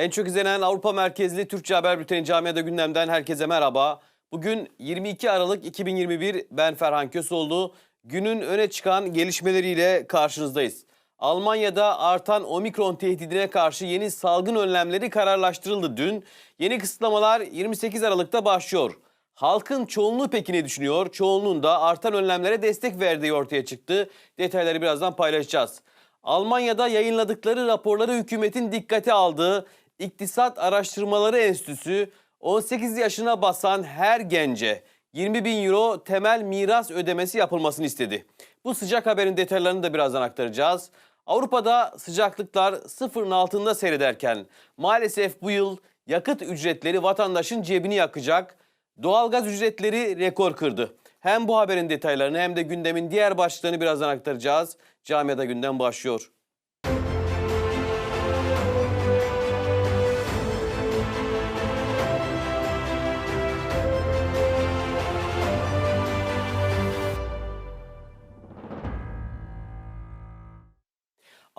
En çok izlenen Avrupa merkezli Türkçe Haber Bülteni Camiada gündemden herkese merhaba. Bugün 22 Aralık 2021 ben Ferhan Kösoğlu. Günün öne çıkan gelişmeleriyle karşınızdayız. Almanya'da artan omikron tehdidine karşı yeni salgın önlemleri kararlaştırıldı dün. Yeni kısıtlamalar 28 Aralık'ta başlıyor. Halkın çoğunluğu peki ne düşünüyor? Çoğunluğun da artan önlemlere destek verdiği ortaya çıktı. Detayları birazdan paylaşacağız. Almanya'da yayınladıkları raporları hükümetin dikkate aldığı İktisat Araştırmaları Enstitüsü 18 yaşına basan her gence 20 bin euro temel miras ödemesi yapılmasını istedi. Bu sıcak haberin detaylarını da birazdan aktaracağız. Avrupa'da sıcaklıklar sıfırın altında seyrederken maalesef bu yıl yakıt ücretleri vatandaşın cebini yakacak. Doğalgaz ücretleri rekor kırdı. Hem bu haberin detaylarını hem de gündemin diğer başlıklarını birazdan aktaracağız. Camiada gündem başlıyor.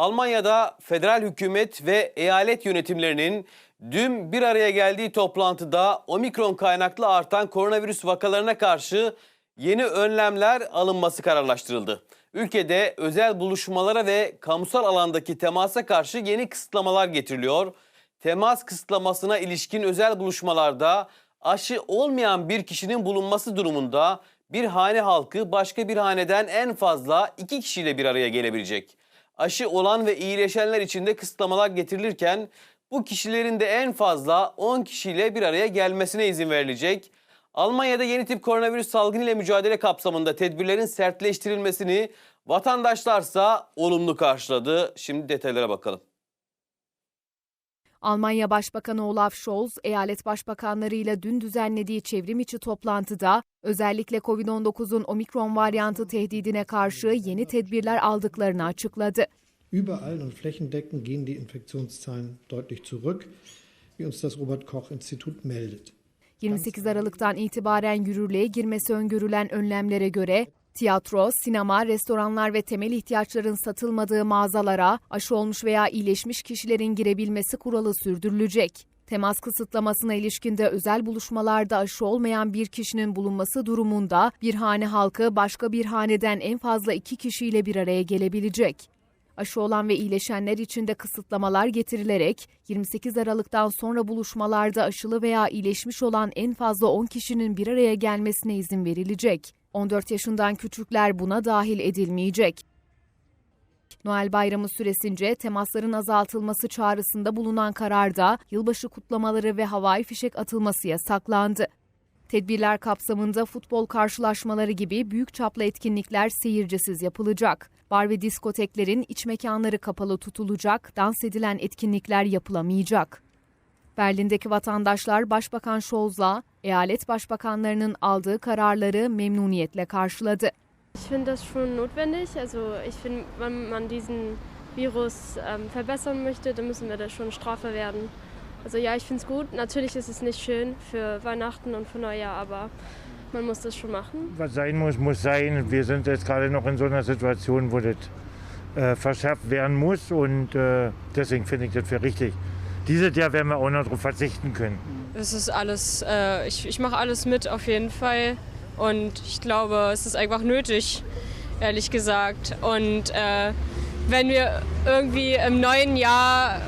Almanya'da federal hükümet ve eyalet yönetimlerinin dün bir araya geldiği toplantıda omikron kaynaklı artan koronavirüs vakalarına karşı yeni önlemler alınması kararlaştırıldı. Ülkede özel buluşmalara ve kamusal alandaki temasa karşı yeni kısıtlamalar getiriliyor. Temas kısıtlamasına ilişkin özel buluşmalarda aşı olmayan bir kişinin bulunması durumunda bir hane halkı başka bir haneden en fazla iki kişiyle bir araya gelebilecek aşı olan ve iyileşenler için de kısıtlamalar getirilirken bu kişilerin de en fazla 10 kişiyle bir araya gelmesine izin verilecek. Almanya'da yeni tip koronavirüs salgını ile mücadele kapsamında tedbirlerin sertleştirilmesini vatandaşlarsa olumlu karşıladı. Şimdi detaylara bakalım. Almanya Başbakanı Olaf Scholz, eyalet başbakanlarıyla dün düzenlediği çevrim içi toplantıda özellikle COVID-19'un omikron varyantı tehdidine karşı yeni tedbirler aldıklarını açıkladı. Überall und flächendeckend gehen die Infektionszahlen deutlich zurück, wie uns das Robert Koch Institut meldet. 28 Aralık'tan itibaren yürürlüğe girmesi öngörülen önlemlere göre tiyatro, sinema, restoranlar ve temel ihtiyaçların satılmadığı mağazalara aşı olmuş veya iyileşmiş kişilerin girebilmesi kuralı sürdürülecek. Temas kısıtlamasına ilişkinde özel buluşmalarda aşı olmayan bir kişinin bulunması durumunda bir hane halkı başka bir haneden en fazla iki kişiyle bir araya gelebilecek. Aşı olan ve iyileşenler için de kısıtlamalar getirilerek 28 Aralık'tan sonra buluşmalarda aşılı veya iyileşmiş olan en fazla 10 kişinin bir araya gelmesine izin verilecek. 14 yaşından küçükler buna dahil edilmeyecek. Noel Bayramı süresince temasların azaltılması çağrısında bulunan kararda yılbaşı kutlamaları ve havai fişek atılması yasaklandı. Tedbirler kapsamında futbol karşılaşmaları gibi büyük çaplı etkinlikler seyircisiz yapılacak. Bar ve diskoteklerin iç mekanları kapalı tutulacak, dans edilen etkinlikler yapılamayacak. Berlin'deki vatandaşlar Başbakan Scholz'la eyalet başbakanlarının aldığı kararları memnuniyetle karşıladı. Ich finde das schon notwendig. Also ich finde, wenn man diesen Virus ähm, verbessern möchte, dann müssen wir da schon straffer werden. Also ja, ich finde es gut. Natürlich ist es nicht schön für Weihnachten und für Neujahr, aber man muss das schon machen. Was sein muss, muss sein. Wir sind jetzt gerade noch in so einer Situation, wo das äh, verschärft werden muss und äh, deswegen finde ich das für richtig. Dieses Jahr werden wir auch noch darauf verzichten können. Es ist alles, äh, ich, ich mache alles mit auf jeden Fall. Und ich glaube, es ist einfach nötig, ehrlich gesagt. Und äh, wenn wir irgendwie im neuen Jahr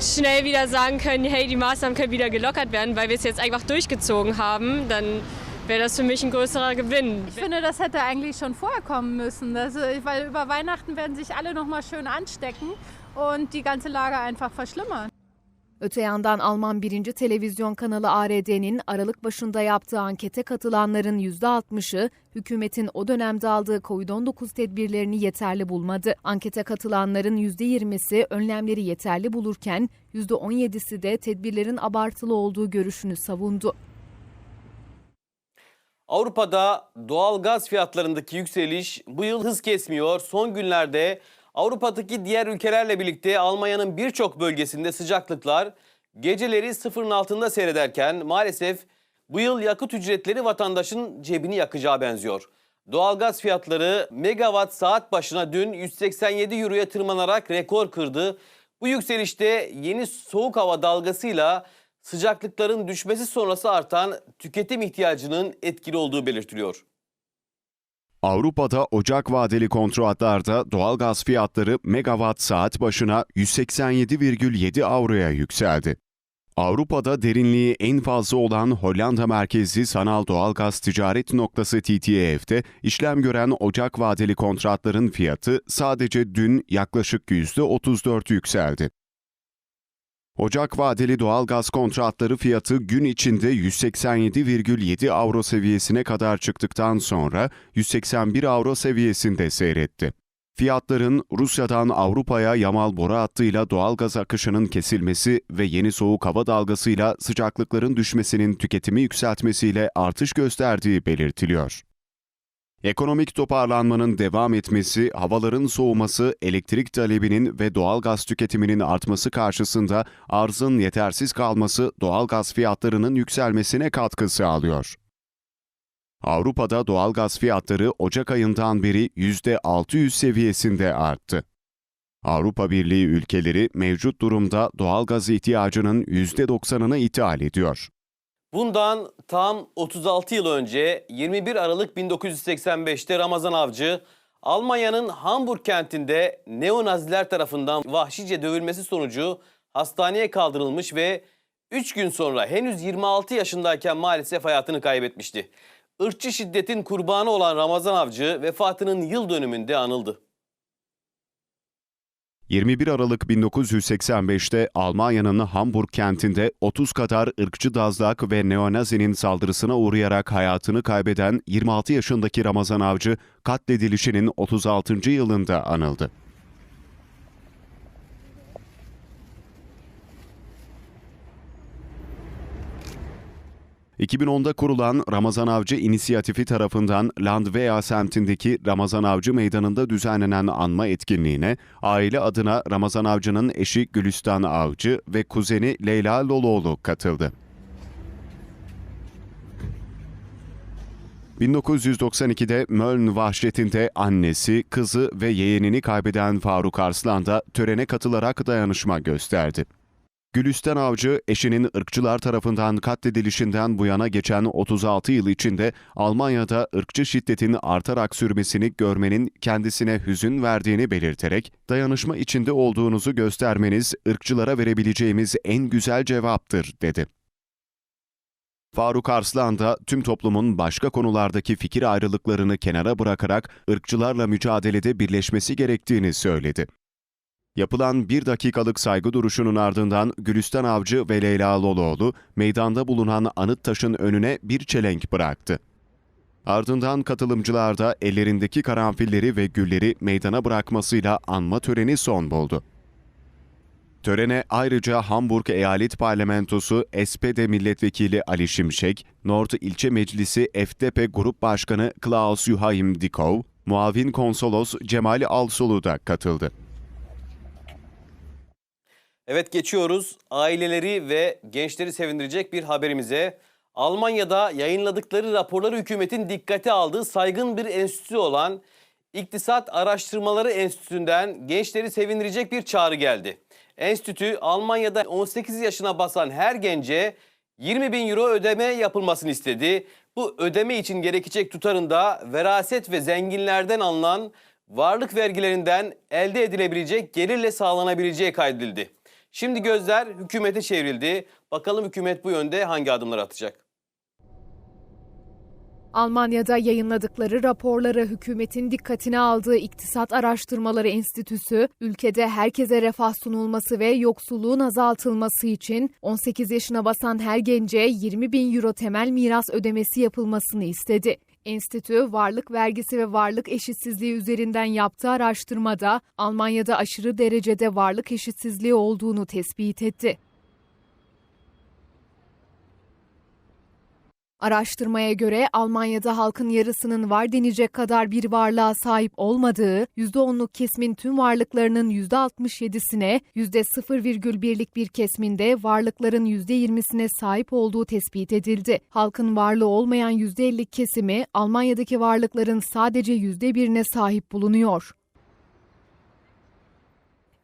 schnell wieder sagen können, hey, die Maßnahmen können wieder gelockert werden, weil wir es jetzt einfach durchgezogen haben, dann wäre das für mich ein größerar Gewinn. Ich finde, das hätte eigentlich schon vorher kommen müssen. Also, weil über Weihnachten werden sich alle noch mal schön anstecken und die ganze Lage einfach verschlimmern. Öte yandan Alman birinci televizyon kanalı ARD'nin Aralık başında yaptığı ankete katılanların %60'ı hükümetin o dönemde aldığı COVID-19 tedbirlerini yeterli bulmadı. Ankete katılanların %20'si önlemleri yeterli bulurken %17'si de tedbirlerin abartılı olduğu görüşünü savundu. Avrupa'da doğal gaz fiyatlarındaki yükseliş bu yıl hız kesmiyor. Son günlerde Avrupa'daki diğer ülkelerle birlikte Almanya'nın birçok bölgesinde sıcaklıklar geceleri sıfırın altında seyrederken maalesef bu yıl yakıt ücretleri vatandaşın cebini yakacağı benziyor. Doğalgaz fiyatları megawatt saat başına dün 187 euroya tırmanarak rekor kırdı. Bu yükselişte yeni soğuk hava dalgasıyla sıcaklıkların düşmesi sonrası artan tüketim ihtiyacının etkili olduğu belirtiliyor. Avrupa'da Ocak vadeli kontratlarda doğal gaz fiyatları megawatt saat başına 187,7 avroya yükseldi. Avrupa'da derinliği en fazla olan Hollanda merkezli sanal doğalgaz ticaret noktası TTF'de işlem gören Ocak vadeli kontratların fiyatı sadece dün yaklaşık %34 yükseldi. Ocak vadeli doğalgaz kontratları fiyatı gün içinde 187,7 avro seviyesine kadar çıktıktan sonra 181 avro seviyesinde seyretti. Fiyatların Rusya'dan Avrupa'ya yamal boru hattıyla doğalgaz akışının kesilmesi ve yeni soğuk hava dalgasıyla sıcaklıkların düşmesinin tüketimi yükseltmesiyle artış gösterdiği belirtiliyor. Ekonomik toparlanmanın devam etmesi, havaların soğuması, elektrik talebinin ve doğal gaz tüketiminin artması karşısında arzın yetersiz kalması doğal gaz fiyatlarının yükselmesine katkı sağlıyor. Avrupa'da doğal gaz fiyatları Ocak ayından beri %600 seviyesinde arttı. Avrupa Birliği ülkeleri mevcut durumda doğal gaz ihtiyacının %90'ını ithal ediyor. Bundan tam 36 yıl önce 21 Aralık 1985'te Ramazan Avcı Almanya'nın Hamburg kentinde neonaziler tarafından vahşice dövülmesi sonucu hastaneye kaldırılmış ve 3 gün sonra henüz 26 yaşındayken maalesef hayatını kaybetmişti. Irkçı şiddetin kurbanı olan Ramazan Avcı vefatının yıl dönümünde anıldı. 21 Aralık 1985'te Almanya'nın Hamburg kentinde 30 kadar ırkçı dazlak ve neonazinin saldırısına uğrayarak hayatını kaybeden 26 yaşındaki Ramazan Avcı katledilişinin 36. yılında anıldı. ...2010'da kurulan Ramazan Avcı İnisiyatifi tarafından Landwehr semtindeki Ramazan Avcı Meydanı'nda düzenlenen anma etkinliğine... ...aile adına Ramazan Avcı'nın eşi Gülistan Avcı ve kuzeni Leyla Loloğlu katıldı. 1992'de Möln vahşetinde annesi, kızı ve yeğenini kaybeden Faruk Arslan da törene katılarak dayanışma gösterdi. Gülistan Avcı, eşinin ırkçılar tarafından katledilişinden bu yana geçen 36 yıl içinde Almanya'da ırkçı şiddetin artarak sürmesini görmenin kendisine hüzün verdiğini belirterek, dayanışma içinde olduğunuzu göstermeniz ırkçılara verebileceğimiz en güzel cevaptır, dedi. Faruk Arslan da tüm toplumun başka konulardaki fikir ayrılıklarını kenara bırakarak ırkçılarla mücadelede birleşmesi gerektiğini söyledi. Yapılan bir dakikalık saygı duruşunun ardından Gülistan Avcı ve Leyla Loloğlu meydanda bulunan anıt taşın önüne bir çelenk bıraktı. Ardından katılımcılar da ellerindeki karanfilleri ve gülleri meydana bırakmasıyla anma töreni son buldu. Törene ayrıca Hamburg Eyalet Parlamentosu SPD Milletvekili Ali Şimşek, Nord İlçe Meclisi FDP Grup Başkanı Klaus Joachim Dikov, muavin konsolos Cemal Alsolu da katıldı. Evet geçiyoruz aileleri ve gençleri sevindirecek bir haberimize. Almanya'da yayınladıkları raporları hükümetin dikkate aldığı saygın bir enstitü olan İktisat Araştırmaları Enstitüsü'nden gençleri sevindirecek bir çağrı geldi. Enstitü Almanya'da 18 yaşına basan her gence 20 bin euro ödeme yapılmasını istedi. Bu ödeme için gerekecek tutarın da veraset ve zenginlerden alınan varlık vergilerinden elde edilebilecek gelirle sağlanabileceği kaydedildi. Şimdi gözler hükümete çevrildi. Bakalım hükümet bu yönde hangi adımlar atacak? Almanya'da yayınladıkları raporları hükümetin dikkatine aldığı İktisat Araştırmaları Enstitüsü, ülkede herkese refah sunulması ve yoksulluğun azaltılması için 18 yaşına basan her gence 20 bin euro temel miras ödemesi yapılmasını istedi. Enstitü, varlık vergisi ve varlık eşitsizliği üzerinden yaptığı araştırmada Almanya'da aşırı derecede varlık eşitsizliği olduğunu tespit etti. Araştırmaya göre Almanya'da halkın yarısının var denecek kadar bir varlığa sahip olmadığı, %10'luk kesimin tüm varlıklarının %67'sine, %0,1'lik bir kesminde varlıkların %20'sine sahip olduğu tespit edildi. Halkın varlığı olmayan %50'lik kesimi Almanya'daki varlıkların sadece %1'ine sahip bulunuyor.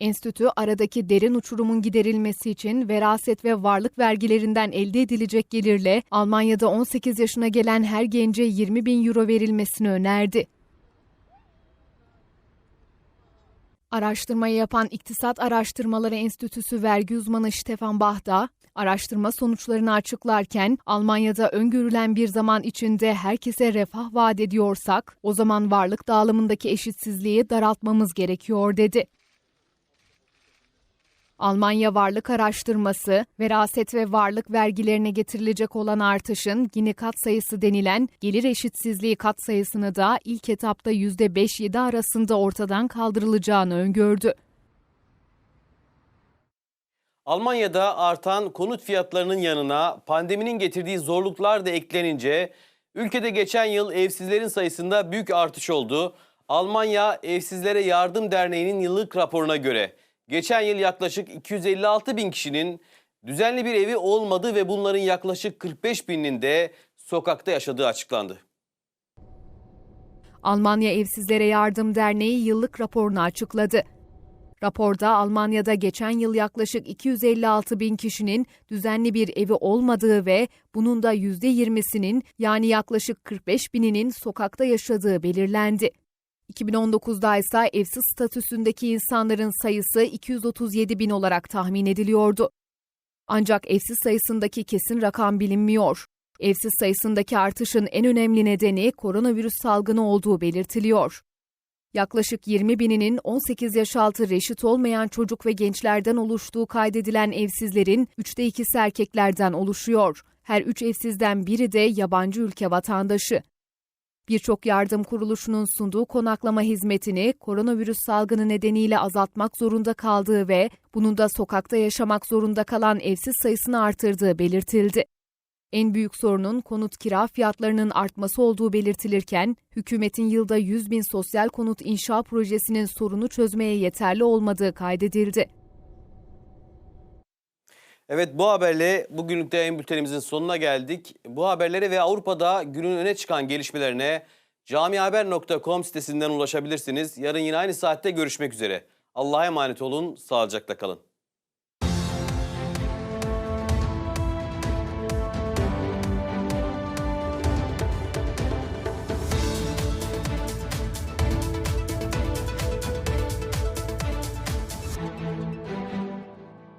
Enstitü aradaki derin uçurumun giderilmesi için veraset ve varlık vergilerinden elde edilecek gelirle Almanya'da 18 yaşına gelen her gence 20 bin euro verilmesini önerdi. Araştırmayı yapan İktisat Araştırmaları Enstitüsü vergi uzmanı Stefan Bach da araştırma sonuçlarını açıklarken Almanya'da öngörülen bir zaman içinde herkese refah vaat ediyorsak o zaman varlık dağılımındaki eşitsizliği daraltmamız gerekiyor dedi. Almanya Varlık Araştırması, veraset ve varlık vergilerine getirilecek olan artışın Gini katsayısı denilen gelir eşitsizliği katsayısını da ilk etapta %5-7 arasında ortadan kaldırılacağını öngördü. Almanya'da artan konut fiyatlarının yanına pandeminin getirdiği zorluklar da eklenince ülkede geçen yıl evsizlerin sayısında büyük artış oldu. Almanya Evsizlere Yardım Derneği'nin yıllık raporuna göre geçen yıl yaklaşık 256 bin kişinin düzenli bir evi olmadığı ve bunların yaklaşık 45 bininin de sokakta yaşadığı açıklandı. Almanya Evsizlere Yardım Derneği yıllık raporunu açıkladı. Raporda Almanya'da geçen yıl yaklaşık 256 bin kişinin düzenli bir evi olmadığı ve bunun da %20'sinin yani yaklaşık 45 bininin sokakta yaşadığı belirlendi. 2019'da ise evsiz statüsündeki insanların sayısı 237 bin olarak tahmin ediliyordu. Ancak evsiz sayısındaki kesin rakam bilinmiyor. Evsiz sayısındaki artışın en önemli nedeni koronavirüs salgını olduğu belirtiliyor. Yaklaşık 20 bininin 18 yaş altı reşit olmayan çocuk ve gençlerden oluştuğu kaydedilen evsizlerin üçte ikisi erkeklerden oluşuyor. Her üç evsizden biri de yabancı ülke vatandaşı. Birçok yardım kuruluşunun sunduğu konaklama hizmetini koronavirüs salgını nedeniyle azaltmak zorunda kaldığı ve bunun da sokakta yaşamak zorunda kalan evsiz sayısını artırdığı belirtildi. En büyük sorunun konut kira fiyatlarının artması olduğu belirtilirken, hükümetin yılda 100 bin sosyal konut inşa projesinin sorunu çözmeye yeterli olmadığı kaydedildi. Evet bu haberle bugünlük de yayın bültenimizin sonuna geldik. Bu haberlere ve Avrupa'da günün öne çıkan gelişmelerine camihaber.com sitesinden ulaşabilirsiniz. Yarın yine aynı saatte görüşmek üzere. Allah'a emanet olun, sağlıcakla kalın.